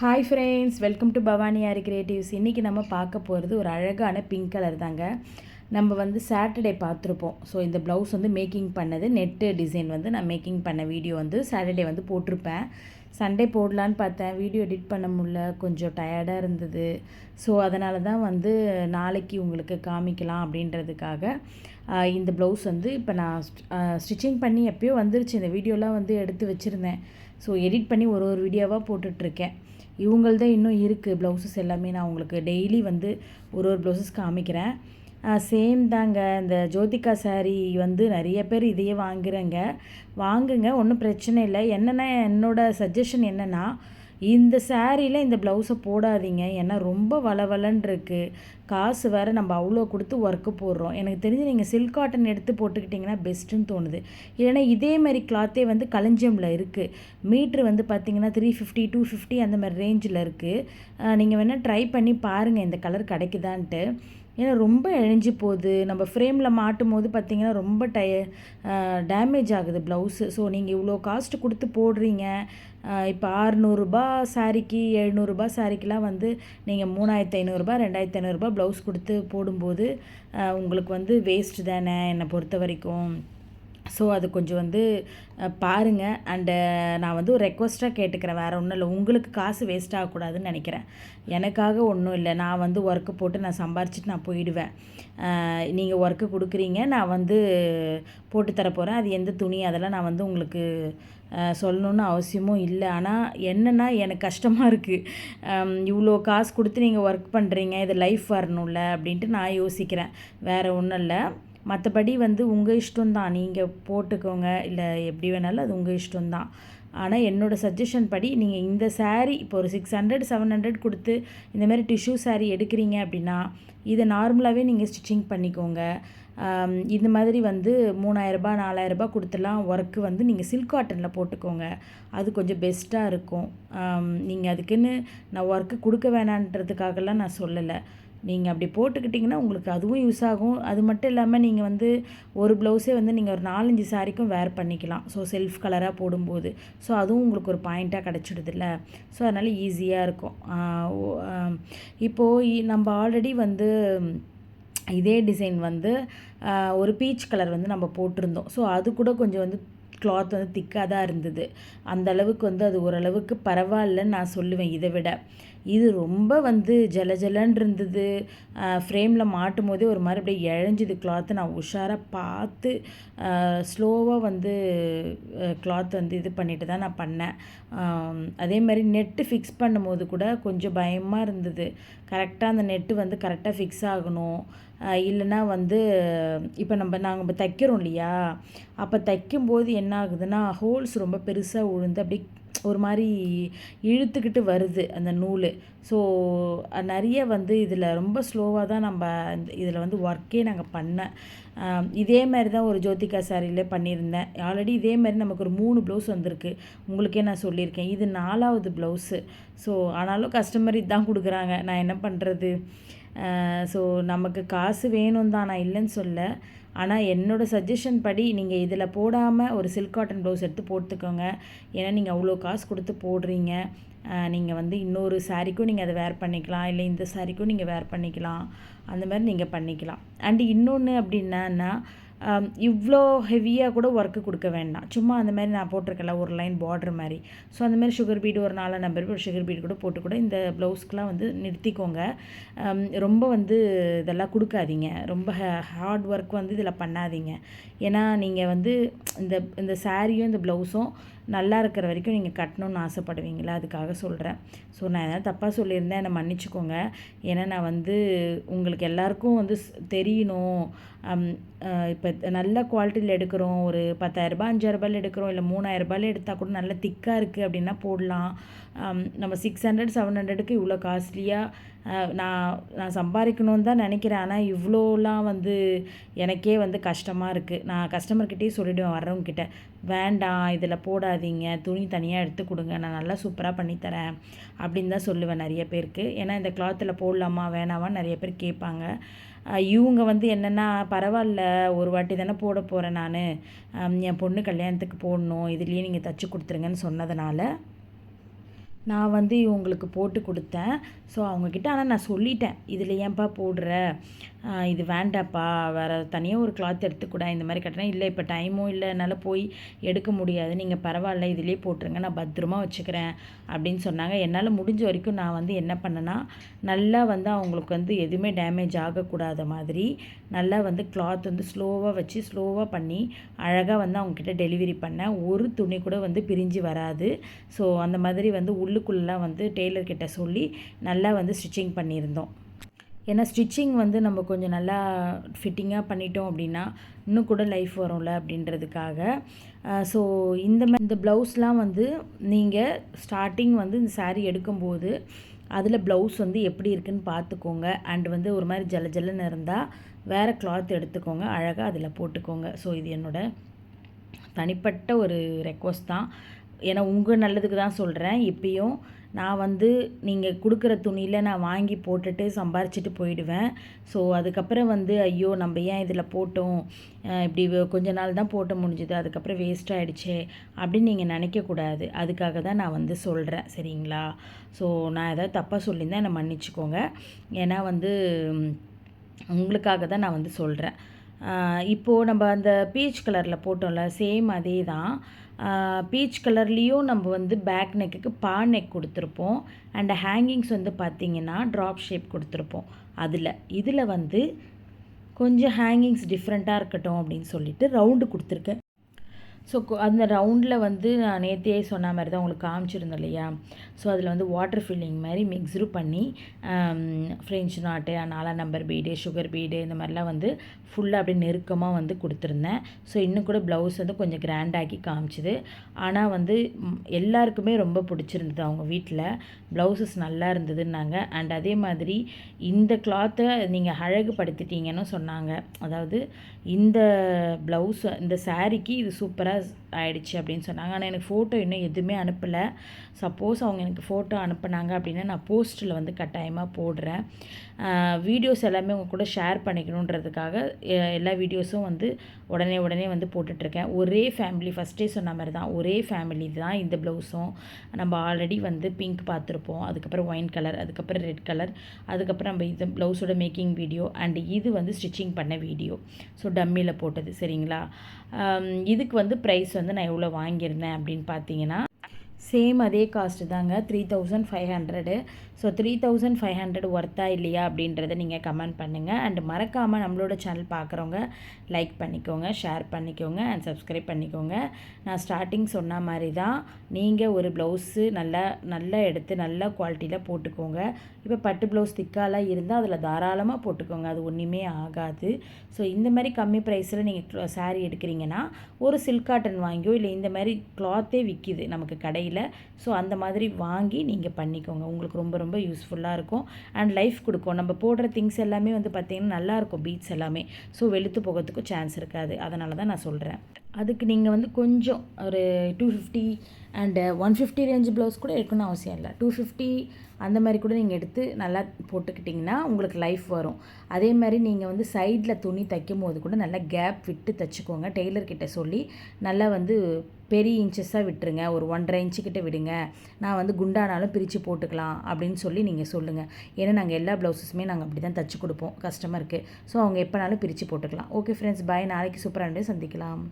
Hi friends welcome to Bhavani Aari creatives இன்றைக்கி நம்ம பார்க்க போகிறது ஒரு அழகான பிங்க் கலர் தாங்க. நம்ம வந்து சாட்டர்டே பார்த்துருப்போம். ஸோ இந்த ப்ளவுஸ் வந்து மேக்கிங் பண்ணது நெட்டு டிசைன் வந்து நான் மேக்கிங் பண்ண வீடியோ வந்து சாட்டர்டே வந்து போட்டிருப்பேன். சண்டே போடலான்னு பார்த்தேன். வீடியோ எடிட் பண்ண முடில கொஞ்சம் டயர்டாக இருந்தது. ஸோ அதனால தான் வந்து நாளைக்கு உங்களுக்கு காமிக்கலாம் அப்படின்றதுக்காக இந்த ப்ளவுஸ் வந்து இப்போ நான் ஸ்டிச்சிங் பண்ணி எப்பயோ வந்துருச்சு. இந்த வீடியோலாம் வந்து எடுத்து வச்சுருந்தேன். ஸோ எடிட் பண்ணி ஒரு ஒரு வீடியோவாக போட்டுட்ருக்கேன். இவங்கள்தான் இன்னும் இருக்குது ப்ளவுசஸ் எல்லாமே. நான் உங்களுக்கு டெய்லி வந்து ஒரு ஒரு ப்ளவுசஸ் காமிக்கிறேன். சேம் தாங்க. இந்த ஜோதிகா saree வந்து நிறைய பேர் இதையே வாங்குறேங்க. வாங்குங்க ஒன்றும் பிரச்சனை இல்லை. என்னென்னா என்னோடய சஜஷன் என்னென்னா இந்த சாரியில் இந்த ப்ளவுஸை போடாதீங்க. ஏன்னா ரொம்ப வளவலன்னு இருக்குது காசு வேறு நம்ம அவ்வளோ கொடுத்து ஒர்க்கு போடுறோம். எனக்கு தெரிஞ்சு நீங்கள் சில்க் காட்டன் எடுத்து போட்டுக்கிட்டிங்கன்னா பெஸ்ட்டுன்னு தோணுது. இல்லைன்னா இதே மாதிரி கிளாத்தே வந்து களஞ்சியமில் இருக்குது மீட்ரு வந்து பார்த்தீங்கன்னா த்ரீ ஃபிஃப்டி டூ ஃபிஃப்டி அந்த மாதிரி ரேஞ்சில் இருக்குது நீங்கள் வேணால் ட்ரை பண்ணி பாருங்கள் இந்த கலர் கிடைக்குதான்ட்டு. ஏன்னா ரொம்ப இழைஞ்சி போகுது. நம்ம ஃப்ரேமில் மாட்டும் போது பார்த்திங்கன்னா ரொம்ப டய டேமேஜ் ஆகுது ப்ளவுஸு ஸோ நீங்கள் இவ்வளோ காஸ்ட் கொடுத்து போடுறீங்க. இப்போ ஆறுநூறுபா சாரிக்கு எழுநூறுபா சாரிக்கெலாம் வந்து நீங்கள் மூணாயிரத்து ஐநூறுரூபா ரெண்டாயிரத்து ஐநூறுரூபா ப்ளவுஸ் கொடுத்து போடும்போது உங்களுக்கு வந்து வேஸ்ட் தானே என்னை பொறுத்த வரைக்கும். ஸோ அது கொஞ்சம் வந்து பாருங்கள் பாருங்க. அண்டு நான் வந்து ஒரு ரெக்வஸ்ட்டாக கேட்டுக்கிறேன். வேறு ஒன்றும் இல்லை. உங்களுக்கு காசு வேஸ்ட் ஆகக்கூடாதுன்னு நினைக்கிறேன். எனக்காக ஒன்றும் இல்லை. நான் வந்து ஒர்க்கு போட்டு நான் சம்பாரிச்சிட்டு நான் போயிடுவேன். நீங்கள் ஒர்க்கு கொடுக்குறீங்க. நான் வந்து போட்டு போகிறேன் அது எந்த துணி அதெல்லாம் நான் வந்து உங்களுக்கு சொல்லணும்னு அவசியமும் இல்லை. ஆனால் என்னென்னா எனக்கு கஷ்டமாக இருக்குது இவ்வளோ காசு கொடுத்து நீங்கள் ஒர்க் பண்ணுறீங்க இது லைஃப் வரணும்ல அப்படின்ட்டு நான் யோசிக்கிறேன். வேறு ஒன்றும் இல்லை. மற்றபடி வந்து உங்கள் இஷ்டம்தான். நீங்கள் போட்டுக்கோங்க. இல்லை எப்படி வேணாலும் அது உங்கள் இஷ்டம்தான். ஆனால் என்னோடய சஜஷன் படி நீங்கள் இந்த சாரீ இப்போ ஒரு சிக்ஸ் ஹண்ட்ரட் செவன் ஹண்ட்ரட் கொடுத்து இந்த மாதிரி டிஷ்யூ சாரீ எடுக்கிறீங்க அப்படின்னா இதை நார்மலாகவே நீங்கள் ஸ்டிச்சிங் பண்ணிக்கோங்க. இந்த மாதிரி வந்து மூணாயிரரூபா நாலாயிரரூபா கொடுத்துலாம் ஒர்க்கு வந்து நீங்கள் சில்க் காட்டனில் போட்டுக்கோங்க. அது கொஞ்சம் பெஸ்ட்டாக இருக்கும். நீங்கள் அதுக்குன்னு நான் ஒர்க்கு கொடுக்க வேணான்றதுக்காகலாம் நான் சொல்லலை. நீங்கள் அப்படி போட்டுக்கிட்டிங்கன்னா உங்களுக்கு அதுவும் யூஸ் ஆகும். அது மட்டும் இல்லாமல் நீங்கள் வந்து ஒரு ப்ளவுஸே வந்து நீங்கள் ஒரு நாலஞ்சு சாரிக்கும் வேர் பண்ணிக்கலாம். ஸோ செல்ஃப் கலராக போடும்போது. ஸோ அதுவும் உங்களுக்கு ஒரு பாயிண்ட்டாக கிடச்சிடுதுல்ல. ஸோ அதனால் ஈஸியாக இருக்கும். இப்போது இ- நம்ம ஆல்ரெடி வந்து இதே டிசைன் வந்து ஒரு பீச் கலர் வந்து நம்ம போட்டிருந்தோம். ஸோ அது கூட கொஞ்சம் வந்து கிளாத் வந்து திக்காக தான் இருந்தது. அந்த அளவுக்கு வந்து அது ஓரளவுக்கு பரவாயில்லன்னு நான் சொல்லுவேன் இதை விட. இது ரொம்ப வந்து ஜல ஜலன்னு இருந்தது ஃப்ரேமில் மாட்டும் போதே ஒரு மாதிரி அப்படியே இழஞ்சுது கிளாத்து நான் உஷாராக பார்த்து ஸ்லோவாக வந்து கிளாத் வந்து இது பண்ணிட்டு தான் நான் பண்ணேன். அதே மாதிரி நெட்டு ஃபிக்ஸ் பண்ணும்போது கூட கொஞ்சம் பயமாக இருந்தது. கரெக்டாக அந்த நெட்டு வந்து கரெக்டாக ஃபிக்ஸ் ஆகணும். இல்லைனா இல்லைன்னா வந்து இப்போ நம்ம நாங்கள் இப்போ தைக்கிறோம் இல்லையா? அப்போ தைக்கும்போது என்ன ஆகுதுன்னா ஹோல்ஸ் ரொம்ப பெருசாக உழுந்து அப்படியே ஒரு மாதிரி இழுத்துக்கிட்டு வருது அந்த நூல். ஸோ நிறைய வந்து இதில் ரொம்ப ஸ்லோவாக தான் நம்ம இதில் வந்து ஒர்க்கே நாங்கள் பண்ணேன். இதே மாதிரி தான் ஒரு ஜோதிகா சாரியிலே பண்ணியிருந்தேன். ஆல்ரெடி இதே மாதிரி நமக்கு ஒரு மூணு ப்ளவுஸ் வந்திருக்கு. உங்களுக்கே நான் சொல்லியிருக்கேன். இது நாலாவது ப்ளவுஸு ஸோ ஆனாலும் கஸ்டமர் இதுதான் கொடுக்குறாங்க. நான் என்ன பண்ணுறது ஸோ நமக்கு காசு வேணும் தான் நான் இல்லைன்னு சொல்ல ஆனால் என்னோட சஜஷன் படி நீங்கள் இதில் போடாமல் ஒரு சில்க் காட்டன் ப்ளவுஸ் எடுத்து போட்டுக்கோங்க. ஏன்னா நீங்கள் அவ்வளோ காசு கொடுத்து போடுறீங்க. நீங்கள் வந்து இன்னொரு சாரிக்கும் நீங்கள் அதை வேர் பண்ணிக்கலாம். இல்லை இந்த சாரிக்கும் நீங்கள் வேர் பண்ணிக்கலாம். அந்த மாதிரி நீங்கள் பண்ணிக்கலாம். அண்டு இன்னொன்று அப்படின்னா இவ்வளோ ஹெவியாக கூட ஒர்க்கு கொடுக்க வேண்டாம். சும்மா அந்த மாதிரி நான் போட்டிருக்கல ஒரு லைன் பார்டர் மாதிரி. ஸோ அந்த மாதிரி சுகர் பீடு ஒரு நாலு நம்பர் ஒரு சுகர் பீடு கூட போட்டு கூட இந்த ப்ளவுஸ்க்கெலாம் வந்து நிறுத்திக்கோங்க. ரொம்ப வந்து இதெல்லாம் கொடுக்காதீங்க. ரொம்ப ஹார்ட் ஒர்க் வந்து இதில் பண்ணாதீங்க. ஏன்னா நீங்கள் வந்து இந்த இந்த சாரியும் இந்த ப்ளவுஸும் நல்லா இருக்கிற வரைக்கும் நீங்கள் கட்டணும்னு ஆசைப்படுவீங்களா? அதுக்காக சொல்கிறேன் ஸோ நான் எதாவது தப்பாக சொல்லியிருந்தேன் என்னை மன்னிச்சுக்கோங்க. ஏன்னா நான் வந்து உங்களுக்கு எல்லாருக்கும் வந்து தெரியணும். இப்போ நல்ல குவாலிட்டியில் எடுக்கிறோம். ஒரு பத்தாயிரரூபா அஞ்சாயிரரூபாயில் எடுக்கிறோம். இல்லை மூணாயிரரூபாயில் எடுத்தால் கூட நல்ல திக்காக இருக்குது அப்படின்னா போடலாம். நம்ம சிக்ஸ் ஹண்ட்ரட் செவன் ஹண்ட்ரடுக்கு இவ்வளோ காஸ்ட்லியாக நான் நான் சம்பாதிக்கணும்னு தான் நினைக்கிறேன். ஆனால் இவ்வளோலாம் வந்து எனக்கே வந்து கஷ்டமாக இருக்குது நான் கஸ்டமர்கிட்டயே சொல்லிவிடுவேன் வர்றவங்கக்கிட்ட வேண்டாம் இதில் போடாதீங்க. துணி தனியாக எடுத்து கொடுங்க. நான் நல்லா சூப்பராக பண்ணித்தரேன் அப்படின்னு தான் சொல்லுவேன் நிறைய பேருக்கு. ஏன்னா இந்த கிளாத்தில் போடலாமா வேணாமான்னு நிறைய பேர் கேட்பாங்க. இவங்க வந்து என்னென்னா பரவாயில்ல ஒரு வாட்டி தானே போட போகிறேன் நான். என் பொண்ணு கல்யாணத்துக்கு போடணும் இதுலேயே நீங்கள் தச்சு கொடுத்துருங்கன்னு சொன்னதுனால நான் வந்து இவங்களுக்கு போட்டு கொடுத்தேன். ஸோ அவங்கக்கிட்ட ஆனால் நான் சொல்லிட்டேன் இதில் ஏன்பா போடுற? இது வேண்டாப்பா வேறு தனியாக ஒரு கிளாத் எடுத்துக்கூட இந்த மாதிரி கட்டினா இல்லை இப்போ டைமும் இல்லை என்னால் போய் எடுக்க முடியாது நீங்கள் பரவாயில்ல இதிலே போட்டுருங்க நான் பத்திரமா வச்சுக்கிறேன் அப்படின்னு சொன்னாங்க. என்னால் முடிஞ்ச வரைக்கும் நான் வந்து என்ன பண்ணேன்னா நல்லா வந்து அவங்களுக்கு வந்து எதுவுமே டேமேஜ் ஆகக்கூடாத மாதிரி நல்லா வந்து கிளாத் வந்து ஸ்லோவாக வச்சு ஸ்லோவாக பண்ணி அழகாக வந்து அவங்கக்கிட்ட டெலிவரி பண்ணேன். ஒரு துணி கூட வந்து பிரிஞ்சு வராது. ஸோ அந்த மாதிரி வந்து உள்ளுக்குள்ளெலாம் வந்து டெய்லர்கிட்ட சொல்லி நல்லா வந்து ஸ்டிச்சிங் பண்ணியிருந்தோம். ஏன்னா ஸ்டிச்சிங் வந்து நம்ம கொஞ்சம் நல்லா ஃபிட்டிங்காக பண்ணிட்டோம் அப்படின்னா இன்னும் கூட லைஃப் வரும்ல அப்படின்றதுக்காக. ஸோ இந்த மாதிரி இந்த ப்ளவுஸ்லாம் வந்து நீங்கள் ஸ்டார்டிங் வந்து இந்த சாரீ எடுக்கும்போது அதில் ப்ளவுஸ் வந்து எப்படி இருக்குன்னு பார்த்துக்கோங்க. அண்ட் வந்து ஒரு மாதிரி ஜல ஜலன்னு இருந்தால் வேறு கிளாத் எடுத்துக்கோங்க. அழகாக அதில் போட்டுக்கோங்க. ஸோ இது என்னோட தனிப்பட்ட ஒரு ரெக்வஸ்ட் தான். ஏன்னா உங்கள் நல்லதுக்கு தான் சொல்கிறேன் இப்பயும் நான் வந்து நீங்கள் கொடுக்குற துணியில் நான் வாங்கி போட்டுட்டு சம்பாரிச்சிட்டு போயிடுவேன். ஸோ அதுக்கப்புறம் வந்து ஐயோ நம்ம ஏன் இதில் போட்டோம்? இப்படி கொஞ்ச நாள் தான் போட்ட முடிஞ்சுது. அதுக்கப்புறம் வேஸ்ட் ஆகிடுச்சே அப்படின்னு நீங்கள் நினைக்கக்கூடாது அதுக்காக தான் நான் வந்து சொல்கிறேன் சரிங்களா? ஸோ நான் ஏதாவது தப்பாக சொல்லியிருந்தேன் என்னை மன்னிச்சுக்கோங்க. ஏன்னா வந்து உங்களுக்காக தான் நான் வந்து சொல்கிறேன் இப்போது நம்ம அந்த பீச் கலரில் போட்டோம்ல சேம் அதே தான் பீச் கலர்லேயும் நம்ம வந்து பேக் நெக்குக்கு பா நெக் கொடுத்துருப்போம். அண்ட் ஹேங்கிங்ஸ் வந்து பார்த்திங்கன்னா ட்ராப் ஷேப் கொடுத்துருப்போம். அதில் இதில் வந்து கொஞ்சம் ஹேங்கிங்ஸ் டிஃப்ரெண்ட்டாக இருக்கட்டும் அப்படின்னு சொல்லிட்டு ரவுண்டு கொடுத்துருக்கேன். ஸோ அந்த ரவுண்டில் வந்து நான் நேத்தியே சொன்ன மாதிரி தான் உங்களுக்கு காமிச்சிருந்தேன் இல்லையா? ஸோ அதில் வந்து வாட்டர் ஃபில்லிங் மாதிரி மிக்ஸ்டு பண்ணி ஃப்ரெஞ்ச் நாட்டு நாலாம் நம்பர் பீடு சுகர் பீடு இந்த மாதிரிலாம் வந்து ஃபுல்லாக அப்படியே நெருக்கமாக வந்து கொடுத்துருந்தேன். ஸோ இன்னும் கூட ப்ளவுஸ் வந்து கொஞ்சம் கிராண்டாக்கி காமிச்சிது. ஆனால் வந்து எல்லாருக்குமே ரொம்ப பிடிச்சிருந்தது அவங்க வீட்டில் ப்ளவுசஸ் நல்லா இருந்ததுன்னாங்க. அண்ட் அதே மாதிரி இந்த கிளாத்தை நீங்கள் அழகுபடுத்திட்டீங்கன்னு சொன்னாங்க. அதாவது இந்த ப்ளவுஸ் இந்த சாரீக்கு இது சூப்பராக महाराज ஆயிடுச்சு அப்படின்னு சொன்னாங்க. ஆனால் எனக்கு ஃபோட்டோ இன்னும் எதுவுமே அனுப்பலை. சப்போஸ் அவங்க எனக்கு ஃபோட்டோ அனுப்புனாங்க அப்படின்னா நான் போஸ்ட்டில் வந்து கட்டாயமாக போடுறேன். வீடியோஸ் எல்லாமே உங்கள் கூட ஷேர் பண்ணிக்கணுன்றதுக்காக எல்லா வீடியோஸும் வந்து உடனே உடனே வந்து போட்டுட்ருக்கேன். ஒரே ஃபேமிலி ஃபஸ்ட்டே சொன்ன மாதிரி தான். ஒரே ஃபேமிலி தான் இந்த ப்ளவுஸும் நம்ம ஆல்ரெடி வந்து பிங்க் பார்த்துருப்போம். அதுக்கப்புறம் ஒயின் கலர் அதுக்கப்புறம் ரெட் கலர் அதுக்கப்புறம் நம்ம இது ப்ளவுஸோட மேக்கிங் வீடியோ அண்ட் இது வந்து ஸ்டிச்சிங் பண்ண வீடியோ ஸோ டம்மியில் போட்டது. சரிங்களா? இதுக்கு வந்து ப்ரைஸ் வந்து நான் எவ்வளோ வாங்கியிருந்தேன் அப்படின்னு பார்த்தீங்கன்னா சேம் அதே காஸ்ட்டு தாங்க. Three thousand five hundred so three thousand five hundred ஒர்த்தா இல்லையா அப்படின்றத நீங்கள் கமெண்ட் பண்ணுங்கள் அண்ட் மறக்காமல் நம்மளோட சேனல் பார்க்குறவங்க லைக் பண்ணிக்கோங்க ஷேர் பண்ணிக்கோங்க அண்ட் சப்ஸ்கிரைப் பண்ணிக்கோங்க. நான் ஸ்டார்டிங் சொன்ன மாதிரி தான் நீங்கள் ஒரு ப்ளவுஸு நல்லா நல்லா எடுத்து நல்ல குவாலிட்டியில் போட்டுக்கோங்க. இப்போ பட்டு ப்ளவுஸ் திக்காலாம் இருந்தால் அதில் தாராளமாக போட்டுக்கோங்க அது ஒன்றுமே ஆகாது. ஸோ இந்த மாதிரி கம்மி ப்ரைஸில் நீங்கள் சாரீ எடுக்கிறீங்கன்னா ஒரு சில்க் காட்டன் வாங்கியோ இல்லை இந்த மாதிரி கிளாத்தே விற்கிது நமக்கு கடையில் ஸோ அந்த மாதிரி வாங்கி நீங்கள் பண்ணிக்கோங்க. உங்களுக்கு ரொம்ப ரொம்ப யூஸ்ஃபுல்லாக இருக்கும். அண்ட் லைஃப் கொடுக்கும். நம்ம போடுற திங்ஸ் எல்லாமே வந்து பார்த்திங்கன்னா நல்லாயிருக்கும் பீட்ஸ் எல்லாமே. ஸோ வெளுத்து போகிறதுக்கும் சான்ஸ் இருக்காது. அதனால தான் நான் சொல்கிறேன். அதுக்கு நீங்கள் வந்து கொஞ்சம் ஒரு two fifty and one fifty range blouse கூட எடுக்கணும்னு அவசியம் இல்லை. டூ ஃபிஃப்டி அந்த மாதிரி கூட நீங்கள் எடுத்து நல்லா போட்டுக்கிட்டிங்கன்னா உங்களுக்கு லைஃப் வரும். அதே மாதிரி நீங்கள் வந்து சைடில் துணி தைக்கும் போது கூட நல்லா கேப் விட்டு தைச்சிக்கோங்க. டெய்லர்கிட்ட சொல்லி நல்லா வந்து பெரிய இன்ச்சஸாக விட்டுருங்க. ஒரு ஒன்றரை இன்ச்சு கிட்டே விடுங்க. நான் வந்து குண்டானாலும் பிரித்து போட்டுக்கலாம் அப்படின்னு சொல்லி நீங்கள் சொல்லுங்கள் ஏன்னா நாங்கள் எல்லா ப்ளவுஸஸுமே நாங்கள் அப்படி தான் தச்சு கொடுப்போம் கஸ்டமருக்கு ஸோ அவங்க எப்போனாலும் பிரித்து போட்டுக்கலாம். ஓகே ஃப்ரெண்ட்ஸ் பாய் நாளைக்கு சூப்பராக சந்திக்கலாம்.